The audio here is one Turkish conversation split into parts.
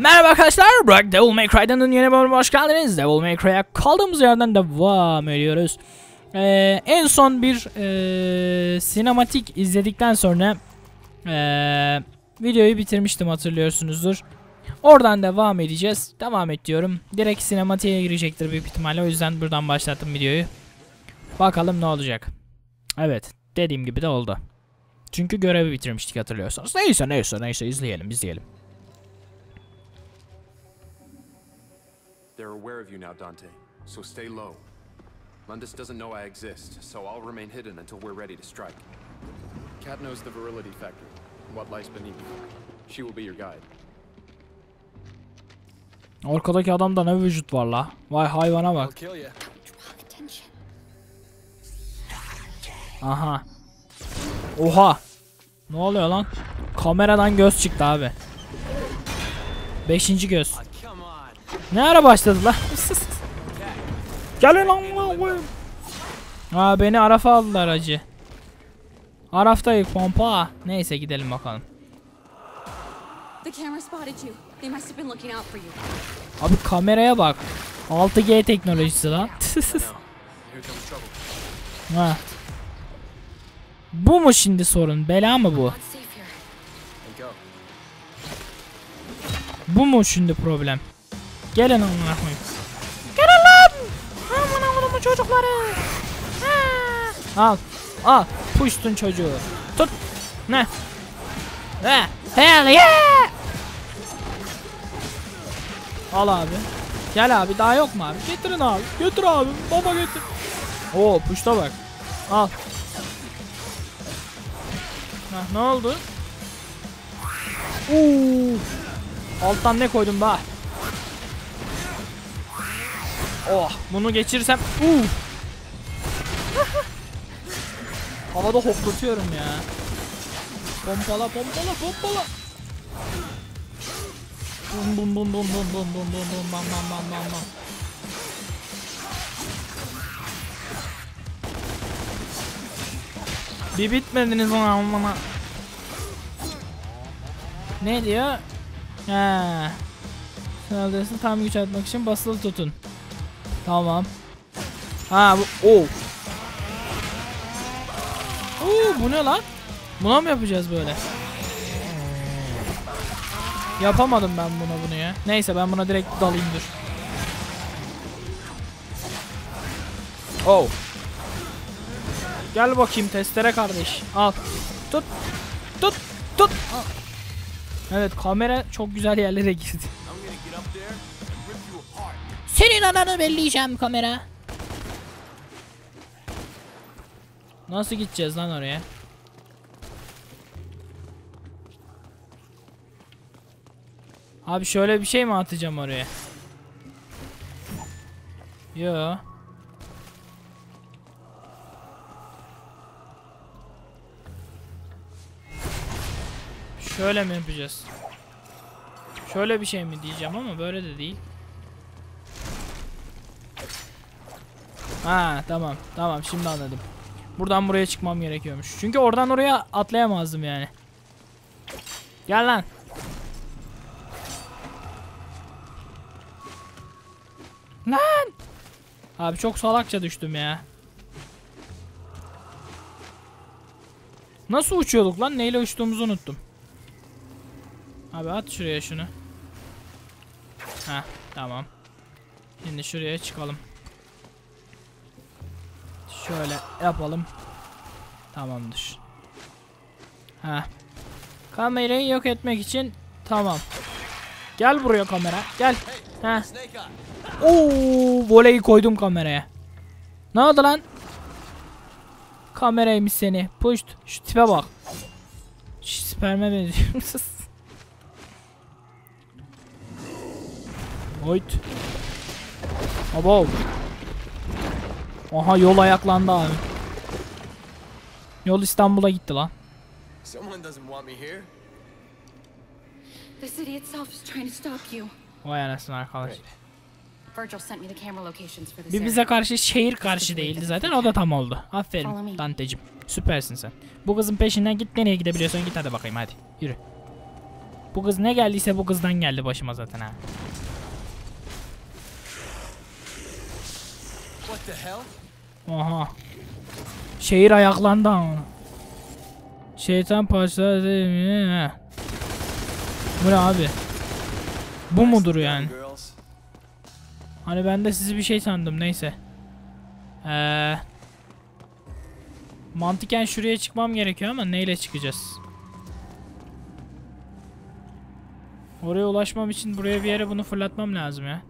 Merhaba arkadaşlar, Rock Devil May Cry'dan yeni bölümüne hoş geldiniz. Devil May Cry'e kaldığımız yerden devam ediyoruz. Ee, en son bir ee, sinematik izledikten sonra ee, videoyu bitirmiştim hatırlıyorsunuzdur. Oradan devam edeceğiz. Devam et diyorum. Direkt sinematiğe girecektir büyük ihtimalle. O yüzden buradan başlattım videoyu. Bakalım ne olacak. Evet, dediğim gibi de oldu. Çünkü görevi bitirmiştik hatırlıyorsanız. Neyse neyse neyse izleyelim izleyelim. They're aware of you now, Dante, so stay low. Mundus doesn't know I exist, so I'll remain hidden until we're ready to strike. Kat knows the virility factor, what lies beneath. She will be your guide. Arkadaki adamda ne vücut var la? Vay hayvana bak. Aha. Oha. Ne oluyor lan? Kameradan göz çıktı abi. Beşinci göz. Ne ara başladı lan? Gelin lan koyayım. Aa beni Araf'a aldılar acı. Araf'tayız pompa. Neyse gidelim bakalım. Abi kameraya bak. 6G teknolojisi lan. ha. Bu mu şimdi sorun? Bela mı bu? Bu mu şimdi problem? Gelin amına koyayım. Gelin lan! Aman Allah'ım çocukları. Ha! Al. Al. Puştun çocuğu. Tut. Ne? Ne? Hell yeah! Al abi. Gel abi daha yok mu abi? Getirin abi. Götür abi. Baba getir. Oo puşta bak. Al. Heh, ne oldu? Oo. Alttan ne koydum daha? Oh, bunu geçirsem uh. Havada hoplatıyorum ya. Pompala, pompala, pompala. Bum bum bum bum bum bum bum bum bum bam bam bam bam bam. Bir bitmediniz lan bana. Ne diyor? Ha. Sınavdasını tam güç atmak için basılı tutun. Tamam. Ha bu o. Oo bu ne lan? Buna mı yapacağız böyle? Yapamadım ben buna bunu ya. Neyse ben buna direkt dalayım dur. Oh. Gel bakayım testere kardeş. Al. Tut. Tut. Tut. Evet kamera çok güzel yerlere girdi. Senin ananı belleyeceğim kamera. Nasıl gideceğiz lan oraya? Abi şöyle bir şey mi atacağım oraya? Yo. Şöyle mi yapacağız? Şöyle bir şey mi diyeceğim ama böyle de değil. Ha tamam tamam şimdi anladım. Buradan buraya çıkmam gerekiyormuş. Çünkü oradan oraya atlayamazdım yani. Gel lan. Lan. Abi çok salakça düştüm ya. Nasıl uçuyorduk lan? Neyle uçtuğumuzu unuttum. Abi at şuraya şunu. Ha tamam. Şimdi şuraya çıkalım. Şöyle yapalım. Tamamdır. Ha. Kamerayı yok etmek için tamam. Gel buraya kamera. Gel. Ha. Oo, voleyi koydum kameraya. Ne oldu lan? Kameraymış seni. Puşt. Şu tipe bak. Şu sperme benziyor. Oyt. Abo. Aha yol ayaklandı abi. Yol İstanbul'a gitti lan. Someone doesn't want me here. The city itself is trying to stop you. Vay anasını arkadaş. Virgil sent me the camera locations for this Bir bize karşı şehir karşı değildi zaten o da tam oldu. Aferin Dante'cim. Süpersin sen. Bu kızın peşinden git nereye gidebiliyorsan git hadi bakayım hadi. Yürü. Bu kız ne geldiyse bu kızdan geldi başıma zaten ha. What the hell? Aha. Şehir ayaklandı ama. Şeytan parçaları değil mi? He. Bu ne abi? Bu mudur yani? Hani ben de sizi bir şey sandım neyse. Ee, mantıken şuraya çıkmam gerekiyor ama neyle çıkacağız? Oraya ulaşmam için buraya bir yere bunu fırlatmam lazım ya.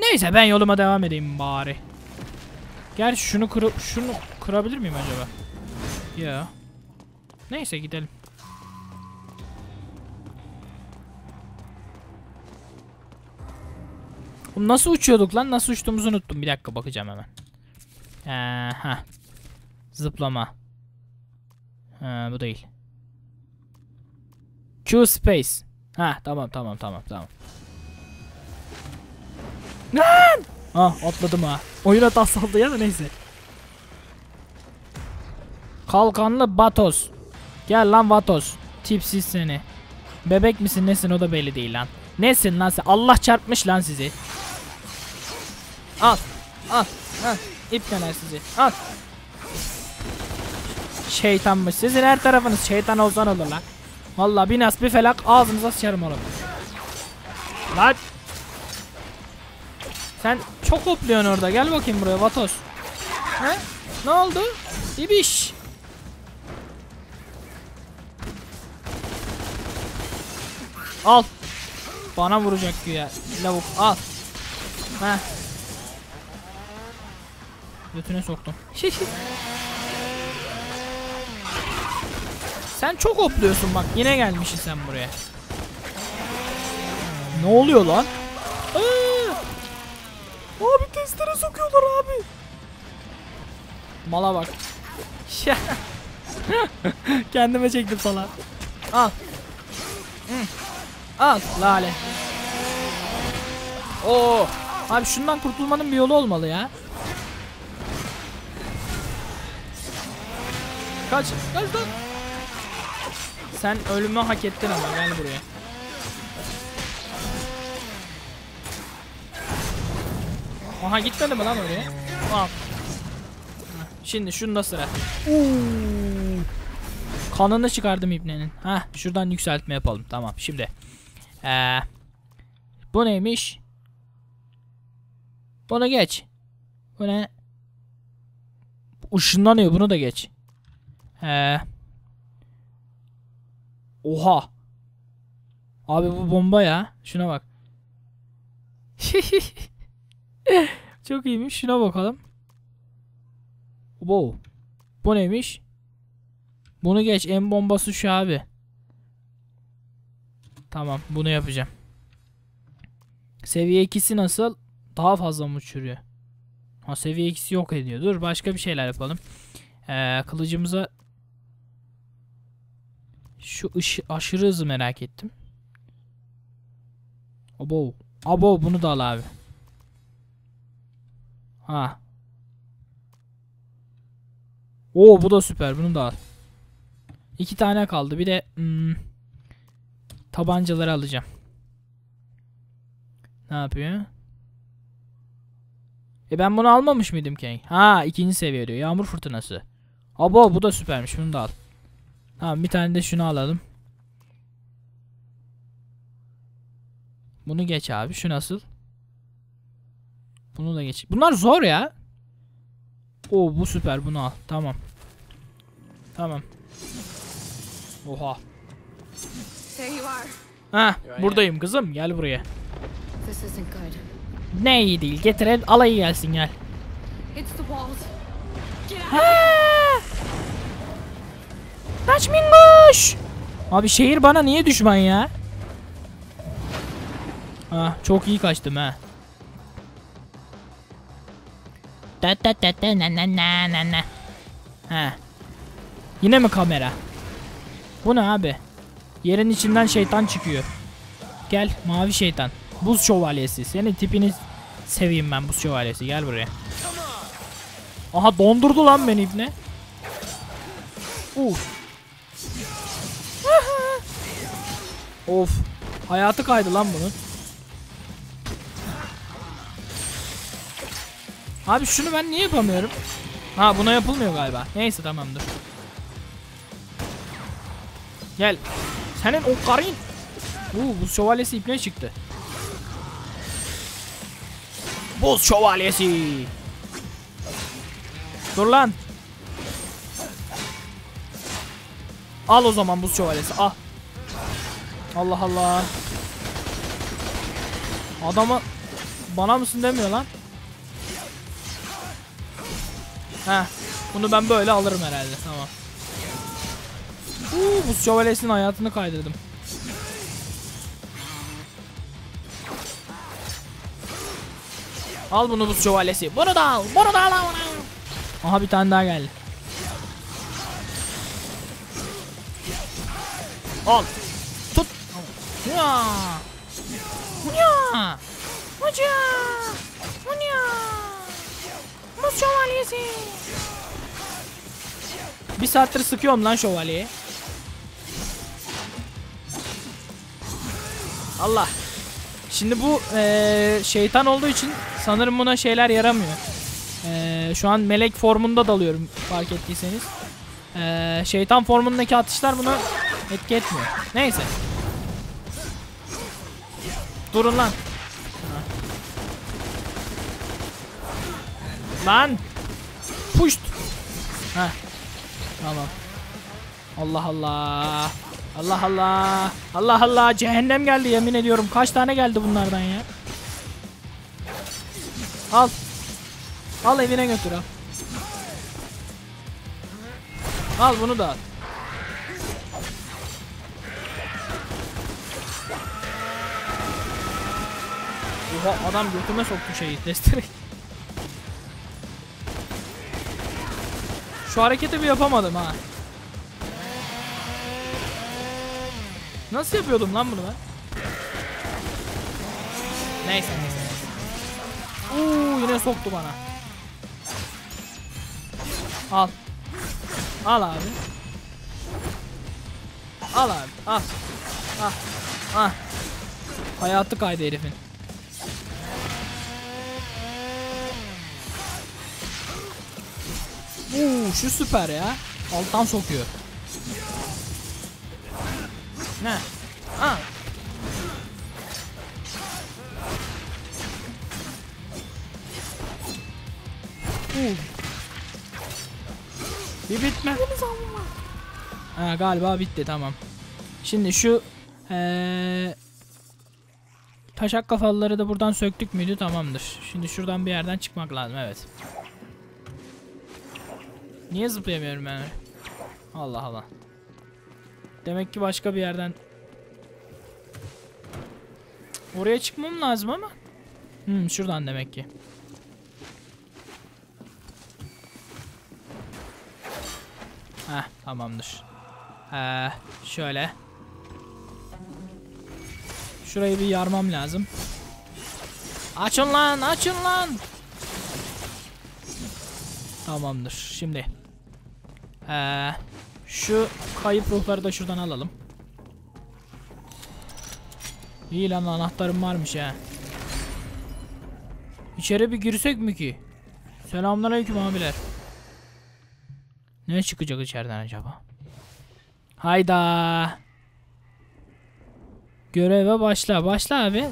Neyse ben yoluma devam edeyim bari. Gerçi şunu kırı şunu kırabilir miyim acaba? Ya. Neyse gidelim. Nasıl uçuyorduk lan? Nasıl uçtuğumuzu unuttum. Bir dakika bakacağım hemen. Ee, ha. Zıplama. Ha, bu değil. Q space. Ha tamam tamam tamam tamam. Lan! Ah atladım ha. Oyun hatası oldu ya da neyse. Kalkanlı Batos. Gel lan Vatos. Tipsiz seni. Bebek misin nesin o da belli değil lan. Nesin lan sen? Allah çarpmış lan sizi. Al. Al. Al. İpneler sizi. Al. Şeytanmış. Sizin her tarafınız şeytan olsan olur lan. Vallahi bir nas bir felak ağzınıza sıçarım oğlum. Lan. Sen çok hopluyorsun orada. Gel bakayım buraya Vatos. He? Ne oldu? İbiş. Al. Bana vuracak güya. Lavuk al. Heh. Götüne soktum. sen çok hopluyorsun bak. Yine gelmişsin sen buraya. Ne oluyor lan? Aa! Abi testere sokuyorlar abi. Mala bak. Kendime çektim falan. Al. Hı. Al lale. Oo. Abi şundan kurtulmanın bir yolu olmalı ya. Kaç. Kaç lan. Sen ölümü hak ettin ama gel buraya. Aha gitmedi mi lan oraya? Heh, Şimdi şunda sıra. Kanını çıkardım ibnenin. Ha, şuradan yükseltme yapalım. Tamam. Şimdi. Ee, bu neymiş? Bunu geç. Bu ne? Işınlanıyor. Bunu da geç. Ee, oha. Abi bu bomba ya. Şuna bak. Çok iyiymiş. Şuna bakalım. Wow. Bu neymiş? Bunu geç. En bombası şu abi. Tamam. Bunu yapacağım. Seviye 2'si nasıl? Daha fazla mı uçuruyor? Ha seviye 2'si yok ediyor. Dur başka bir şeyler yapalım. Ee, kılıcımıza şu ışı, aşırı hızı merak ettim. Abo. Abo bunu da al abi. Ha. Oo bu da süper. Bunu da al. İki tane kaldı. Bir de hmm, tabancaları alacağım. Ne yapıyor? E ben bunu almamış mıydım ki? Ha ikinci seviye diyor. Yağmur fırtınası. Abo bu da süpermiş. Bunu da al. Tamam bir tane de şunu alalım. Bunu geç abi. Şu nasıl? Bunu da geç. Bunlar zor ya. Oo bu süper. Bunu al. Tamam. Tamam. Oha. Ha buradayım kızım. Gel buraya. Ne iyi değil. Getir el alayı gelsin gel. Kaç mingoş. Abi şehir bana niye düşman ya? Ha çok iyi kaçtım ha. Ta ta ta ta na na na na na. Ha. Yine mi kamera? Bu ne abi? Yerin içinden şeytan çıkıyor. Gel mavi şeytan. Buz şövalyesi. Senin tipini seveyim ben buz şövalyesi. Gel buraya. Aha dondurdu lan beni ibne. Uf. Of. Hayatı kaydı lan bunun. Abi şunu ben niye yapamıyorum? Ha buna yapılmıyor galiba. Neyse tamam dur. Gel. Senin o karın. Uuu buz şövalyesi ipne çıktı. Buz şövalyesi. Dur lan. Al o zaman buz şövalyesi al. Allah Allah. Adamı bana mısın demiyor lan. Heh. Bunu ben böyle alırım herhalde. Tamam. Uuu buz şövalyesinin hayatını kaydırdım. Al bunu buz şövalyesi. Bunu da al. Bunu da al. Aha bir tane daha geldi. Al. Tut. Ya. Ya. Hoca. Buz şövalyesi. Bir saattir sıkıyorum lan şövalyeyi. Allah. Şimdi bu eee, şeytan olduğu için sanırım buna şeyler yaramıyor. Eee, şu an melek formunda dalıyorum fark ettiyseniz. Eee, şeytan formundaki atışlar buna etki etmiyor. Neyse. Durun lan. Lan. Puşt. Heh. Tamam. Allah Allah. Allah Allah. Allah Allah. Cehennem geldi yemin ediyorum. Kaç tane geldi bunlardan ya? Al. Al evine götür al. Al bunu da al. Oha adam götüme soktu şeyi testereyi. Şu hareketi bir yapamadım ha. Nasıl yapıyordum lan bunu ben? Neyse neyse. Uuu yine soktu bana. Al. Al abi. Al abi. Al. Al. Al. Hayatı kaydı herifin. Uuu şu süper ya. Alttan sokuyor. Ne? Ha. Uuu. Bir zaman Ha galiba bitti tamam. Şimdi şu ee, taşak kafalıları da buradan söktük müydü tamamdır. Şimdi şuradan bir yerden çıkmak lazım evet. Niye zıplayamıyorum ben? Allah Allah. Demek ki başka bir yerden Oraya çıkmam lazım ama. Hmm, şuradan demek ki. Heh, tamamdır. Ee, şöyle. Şurayı bir yarmam lazım. Açın lan, açın lan. Tamamdır. Şimdi. Ee, şu kayıp ruhları da şuradan alalım. İyi lan anahtarım varmış ha. İçeri bir girsek mi ki? Selamünaleyküm abiler. Ne çıkacak içeriden acaba? Hayda. Göreve başla. Başla abi.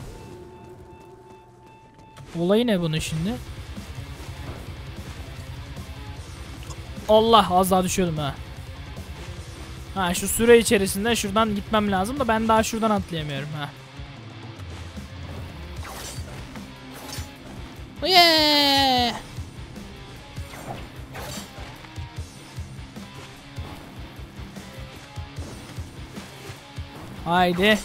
Olayı ne bunun şimdi? Allah az daha düşüyordum ha. Ha şu süre içerisinde şuradan gitmem lazım da ben daha şuradan atlayamıyorum ha. Yeah! Haydi.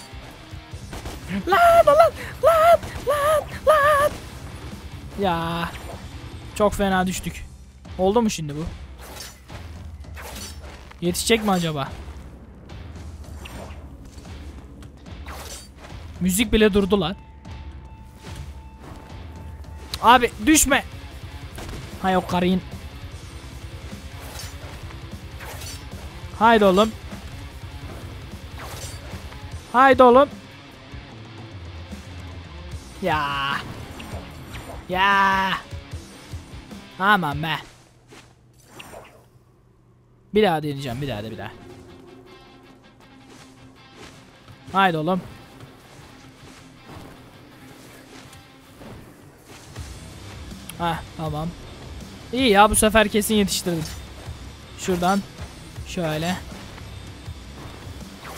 Lan lan lan lan lan. Ya. Çok fena düştük. Oldu mu şimdi bu? Yetişecek mi acaba? Müzik bile durdu lan. Abi düşme. Hay o karın. Haydi oğlum. Haydi oğlum. Ya. Ya. Aman be. Bir daha deneyeceğim. Bir daha da bir daha. Haydi oğlum. Hah tamam. İyi ya bu sefer kesin yetiştirdim. Şuradan. Şöyle.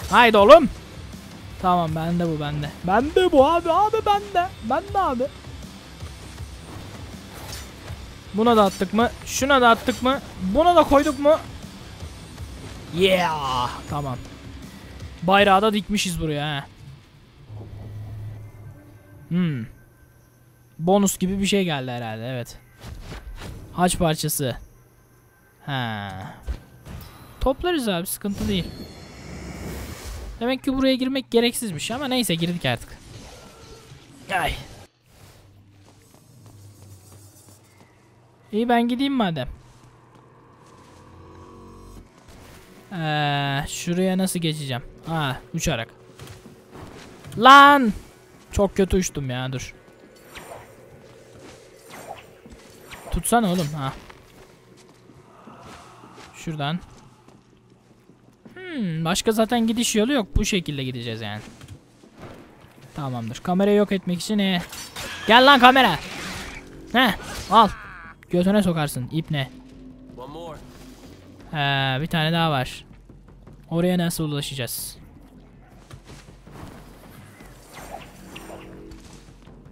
Haydi oğlum. Tamam bende bu bende. Bende bu abi abi bende. Bende abi. Buna da attık mı? Şuna da attık mı? Buna da koyduk mu? Yeah. Tamam. Bayrağı da dikmişiz buraya ha. Hmm. Bonus gibi bir şey geldi herhalde evet. Haç parçası. Ha. Toplarız abi sıkıntı değil. Demek ki buraya girmek gereksizmiş ama neyse girdik artık. Ay. İyi ben gideyim madem. Ee, şuraya nasıl geçeceğim? Ha uçarak. Lan! Çok kötü uçtum ya dur. Tutsana oğlum ha. Şuradan. Hmm, başka zaten gidiş yolu yok. Bu şekilde gideceğiz yani. Tamamdır. Kamerayı yok etmek için e. Gel lan kamera. He, al. Götüne sokarsın ip ne? More. Ee, bir tane daha var. Oraya nasıl ulaşacağız?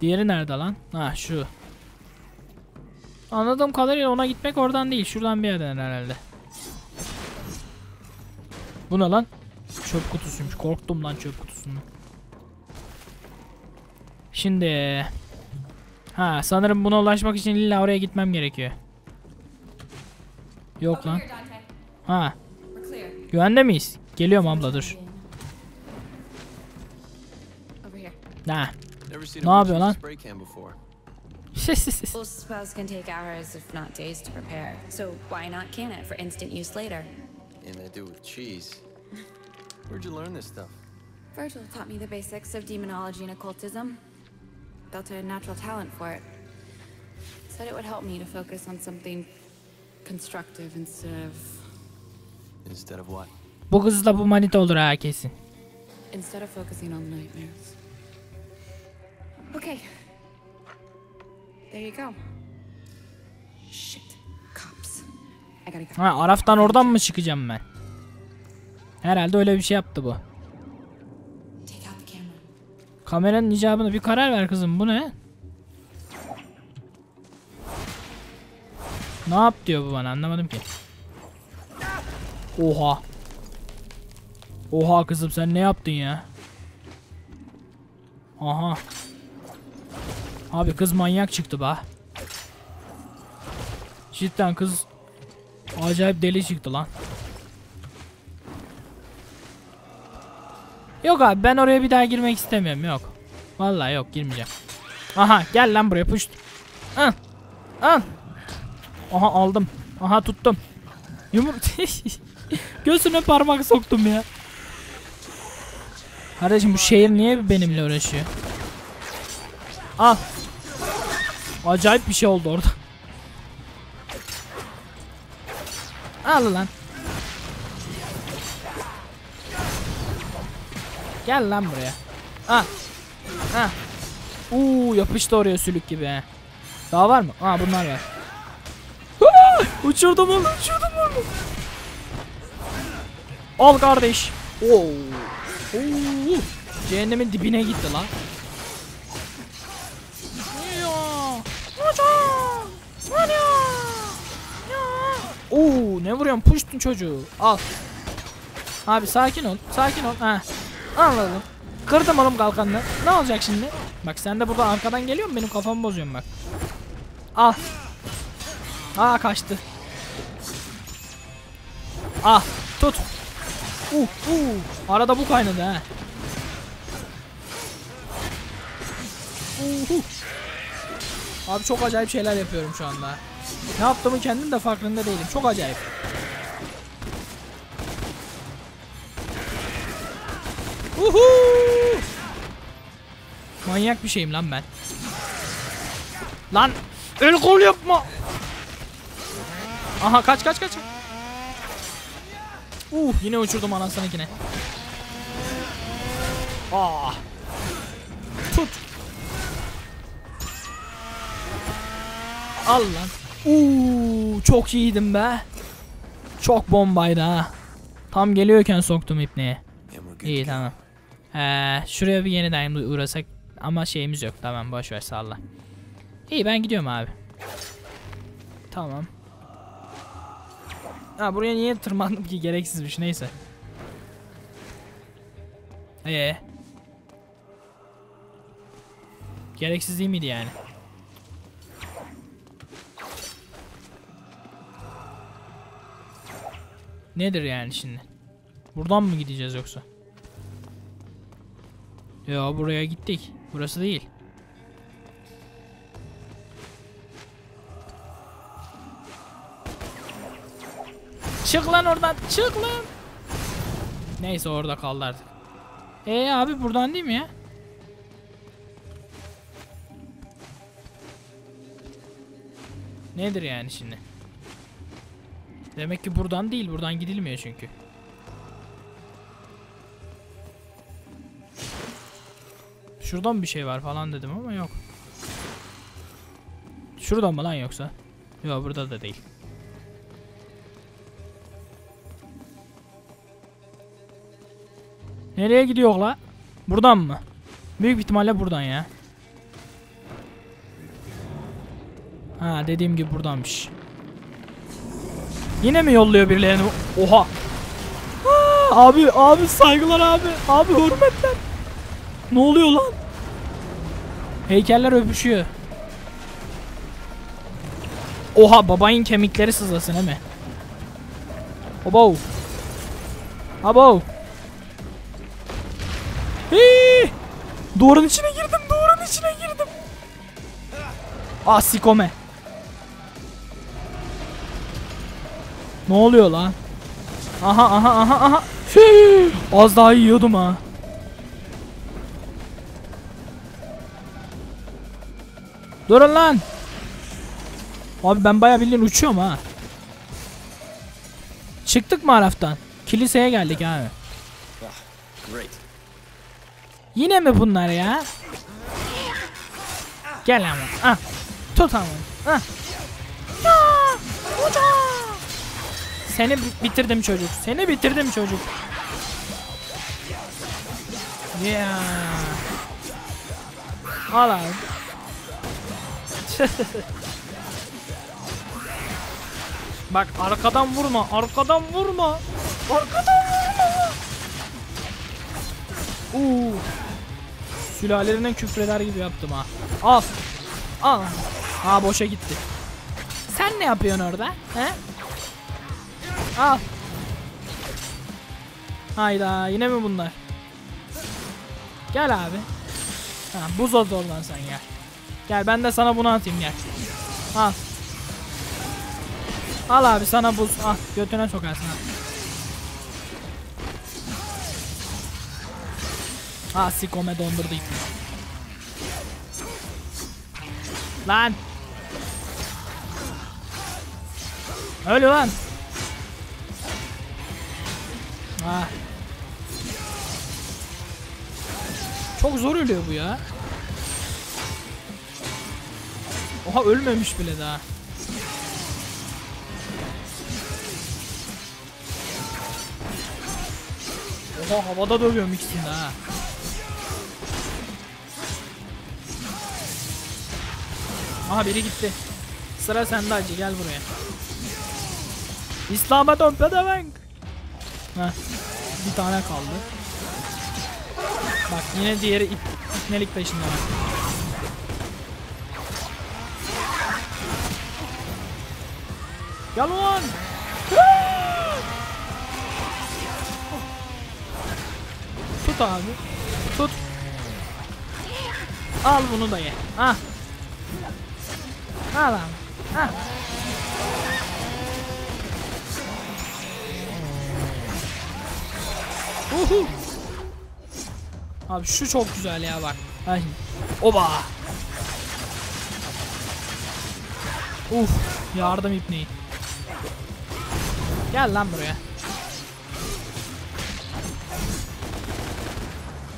Diğeri nerede lan? Ha şu. Anladığım kadarıyla ona gitmek oradan değil. Şuradan bir yerden herhalde. Bu ne lan? Çöp kutusuymuş. Korktum lan çöp kutusundan. Şimdi Ha sanırım buna ulaşmak için illa oraya gitmem gerekiyor. Yok lan. Ha We're clear. güvende miyiz? Geliyorum abla dur. Over here. Ha. Never seen Ne a yapıyor witch lan? with a spray can before. Those spells can take hours, if not days, to prepare. So why not can it for instant use later? And they do with cheese. Where'd you learn this stuff? Virgil taught me the basics of demonology and occultism. Built a natural talent for it. Said it would help me to focus on something constructive instead of Instead of what? Bu kızla bu manita olur ha kesin. instead of focusing on nightmares. Okay. There you go. Shit. Cops. I gotta go. Ha Araf'tan oradan mı çıkacağım ben? Herhalde öyle bir şey yaptı bu. Kameranın icabına bir karar ver kızım bu ne? Ne yap diyor bu bana anlamadım ki. Oha. Oha kızım sen ne yaptın ya? Aha. Abi kız manyak çıktı ba. Cidden kız acayip deli çıktı lan. Yok abi ben oraya bir daha girmek istemiyorum yok. Vallahi yok girmeyeceğim. Aha gel lan buraya puşt. Al. Al. Aha aldım. Aha tuttum. Yumur Göğsüne parmak soktum ya. Kardeşim bu şehir niye benimle uğraşıyor? Al. Acayip bir şey oldu orada. Al lan. Gel lan buraya. Ah. Ah. Uuu yapıştı oraya sülük gibi he. Daha var mı? Aa bunlar var. Uçurdum onu uçurdum onu. Al kardeş. Oo. Cehennemin dibine gitti lan. Oo ne vuruyorsun puştun çocuğu. Al. Abi sakin ol. Sakin ol. Ha. Anladım. Kırdım oğlum kalkanını. Ne olacak şimdi? Bak sen de burada arkadan geliyor mu? Benim kafamı bozuyorsun bak. Al. Aa kaçtı. Ah tut. Uh uh. Arada bu kaynadı ha. Uhu. Abi çok acayip şeyler yapıyorum şu anda. Ne yaptığımı kendim de farkında değilim. Çok acayip. Uhu! Manyak bir şeyim lan ben. Lan el kol yapma. Aha kaç kaç kaç. Uh yine uçurdum anasınınkine. Aa. Tut. Al lan. Uuu çok iyiydim be. Çok bombaydı ha. Tam geliyorken soktum ipneye. İyi tamam. Ee, şuraya bir yeniden uğrasak ama şeyimiz yok. Tamam boş ver salla. İyi ben gidiyorum abi. Tamam. Ha buraya niye tırmandım ki gereksizmiş neyse. Ee. Gereksiz değil miydi yani? Nedir yani şimdi? Buradan mı gideceğiz yoksa? Ya buraya gittik. Burası değil. Çık lan oradan. Çık lan. Neyse orada kaldı artık. Ee abi buradan değil mi ya? Nedir yani şimdi? Demek ki buradan değil. Buradan gidilmiyor çünkü. Şuradan bir şey var falan dedim ama yok. Şuradan mı lan yoksa? Yok burada da değil. Nereye gidiyor la? Buradan mı? Büyük ihtimalle buradan ya. Ha dediğim gibi buradanmış. Yine mi yolluyor birilerini? Oha. Aa, abi abi saygılar abi. Abi hürmetler. Ne oluyor lan? Heykeller öpüşüyor. Oha babayın kemikleri sızlasın he mi? Abo. Abo. Duvarın içine girdim, duvarın içine girdim. Ah sikome. Ne oluyor lan? Aha aha aha aha. Hii! Az daha yiyordum ha. Durun lan. Abi ben bayağı bildiğin uçuyorum ha. Çıktık mı Araf'tan? Kiliseye geldik abi. Great. Yine mi bunlar ya? Gel ama. Ah. Tut ama. Ah. Seni bi- bitirdim çocuk. Seni bitirdim çocuk. Ya. Al abi. Bak arkadan vurma, arkadan vurma. Arkadan vurma. Uuu. Sülalerinden küfreder gibi yaptım ha. Al. Al. Ha boşa gitti. Sen ne yapıyorsun orada? He? Al. Hayda yine mi bunlar? Gel abi. Ha, buz oradan sen gel. Gel ben de sana bunu atayım gel. Al. Al abi sana buz. Al götüne sokarsın ha. Ha sikome dondurdu ipini. Lan. Öyle lan. Ha. Çok zor ölüyor bu ya. Oha ölmemiş bile daha. Oha havada dövüyorum ikisini ha. Aha biri gitti. Sıra sende acı gel buraya. İslam'a dön pedevenk. Heh. Bir tane kaldı. Bak yine diğeri ip, ipnelik peşinde. Gel ulan. Tut abi. Tut. Al bunu da ye. Ah. Al abi. Ah. Uhu. Abi şu çok güzel ya bak. Ay. Oba. Uf yardım ipneyi. Gel lan buraya.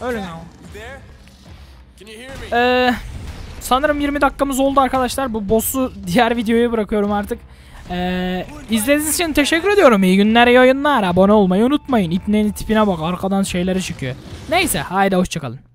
Ölün ama. Ee, sanırım 20 dakikamız oldu arkadaşlar. Bu boss'u diğer videoya bırakıyorum artık. Ee, izlediğiniz için teşekkür ediyorum. İyi günler, iyi oyunlar. Abone olmayı unutmayın. İpnenin tipine bak. Arkadan şeyleri çıkıyor. Neyse, haydi hoşçakalın.